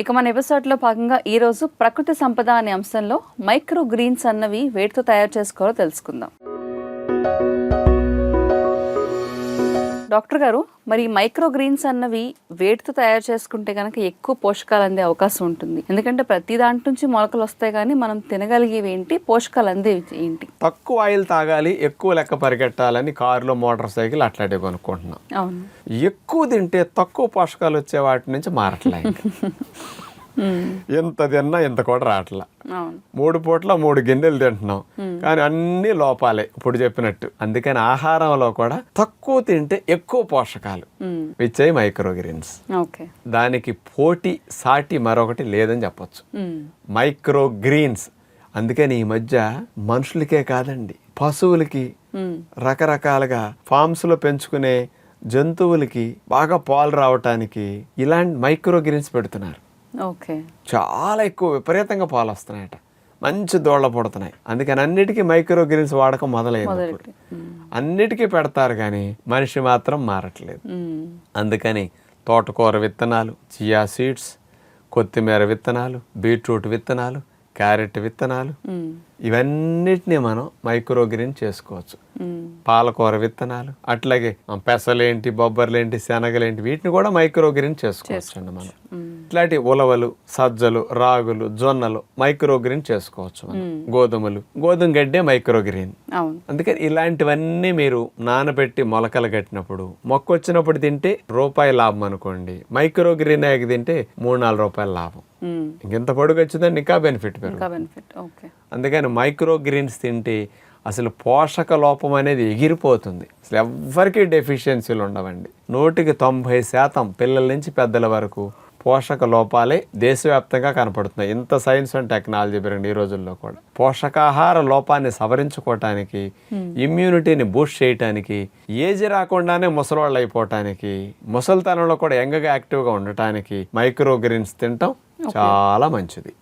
ఇక మన ఎపిసోడ్లో భాగంగా ఈరోజు ప్రకృతి సంపద అనే అంశంలో మైక్రో గ్రీన్స్ అన్నవి వేటితో తయారు చేసుకోవాలో తెలుసుకుందాం. డాక్టర్ గారు మరి మైక్రో గ్రీన్స్ అన్నవి వేటితో తయారు చేసుకుంటే కనుక ఎక్కువ పోషకాలు అందే అవకాశం ఉంటుంది ఎందుకంటే ప్రతి దాంట్ నుంచి మొలకలు వస్తాయి కానీ మనం తినగలిగేవి ఏంటి పోషకాలు అందేవి ఏంటి తక్కువ ఆయిల్ తాగాలి ఎక్కువ లెక్క పరిగెట్టాలని కారులో మోటార్ సైకిల్ అట్లాంటివి కొనుక్కుంటున్నాం అవును ఎక్కువ తింటే తక్కువ పోషకాలు వచ్చే వాటి నుంచి మారట్లే ఇంకా. మ్మ్. ఎంత తిన్నా ఇంత కూడా రావట్లా. మూడు పూట్ల మూడు గిన్నెలు తింటున్నాం. కానీ అన్ని లోపాలే ఇప్పుడు చెప్పినట్టు. అందుకని ఆహారంలో కూడా తక్కువ తింటే ఎక్కువ పోషకాలు. ఇచ్చాయి మైక్రోగ్రీన్స్. దానికి పోటీ సాటి మరొకటి లేదని చెప్పొచ్చు. మ్మ్. మైక్రో గ్రీన్స్ అందుకని ఈ మధ్య మనుషులకే కాదండి పశువులకి. రకరకాలుగా ఫామ్స్లో పెంచుకునే జంతువులకి బాగా పాలు రావటానికి ఇలాంటి మైక్రో గ్రీన్స్ పెడుతున్నారు. చాలా ఎక్కువ విపరీతంగా పాలు వస్తున్నాయట మంచి దోళ్ళ పుడుతున్నాయి అందుకని అన్నిటికీ మైక్రో గ్రీన్స్ వాడకం మొదలైంది. అన్నిటికీ పెడతారు కానీ మనిషి మాత్రం మారట్లేదు. అందుకని తోటకూర విత్తనాలు చియా సీడ్స్ కొత్తిమీర విత్తనాలు బీట్రూట్ విత్తనాలు క్యారెట్ విత్తనాలు. ఇవన్నిటిని మనం మైక్రో గ్రీన్ చేసుకోవచ్చు. పాలకూర విత్తనాలు అట్లాగే పెసలేంటి బొబ్బర్లేంటి శనగలేంటి వీటిని కూడా మైక్రో గ్రీన్ చేసుకోవచ్చు అండి మనం. ఇట్లాంటి ఉలవలు సజ్జలు రాగులు జొన్నలు మైక్రో గ్రీన్ చేసుకోవచ్చు మనం. గోధుమలు. గోధుమ గడ్డే మైక్రో గ్రీన్ అవును. అందుకని ఇలాంటివన్నీ మీరు నానబెట్టి మొలకలు కట్టినప్పుడు మొక్క వచ్చినప్పుడు తింటే రూపాయి లాభం అనుకోండి. మైక్రో గ్రీన్ ఎగ్ తింటే మూడు నాలుగు రూపాయల లాభం. ఇంకెంత పొడుగు వచ్చిందండి ఇంకా బెనిఫిట్ పెరుగు ఇంకా బెనిఫిట్ ఓకే. అందుకని మైక్రో గ్రీన్స్ తింటే అసలు పోషక లోపం అనేది ఎగిరిపోతుంది. అసలు ఎవ్వరికీ డెఫిషియన్సీలు ఉండవండి. నూటికి తొంభై శాతం పిల్లల నుంచి పెద్దల వరకు పోషక లోపాలే దేశవ్యాప్తంగా కనపడుతున్నాయి. ఇంత సైన్స్ అండ్ టెక్నాలజీ పెరిగింది ఈ రోజుల్లో కూడా. పోషకాహార లోపాన్ని సవరించుకోవటానికి ఇమ్యూనిటీని బూస్ట్ చేయటానికి ఏజ్ రాకుండానే ముసలోళ్ళు అయిపోవటానికి ముసలితనంలో కూడా యంగ్గా యాక్టివ్గా ఉండటానికి మైక్రో గ్రీన్స్ తినటం చాలా మంచిది.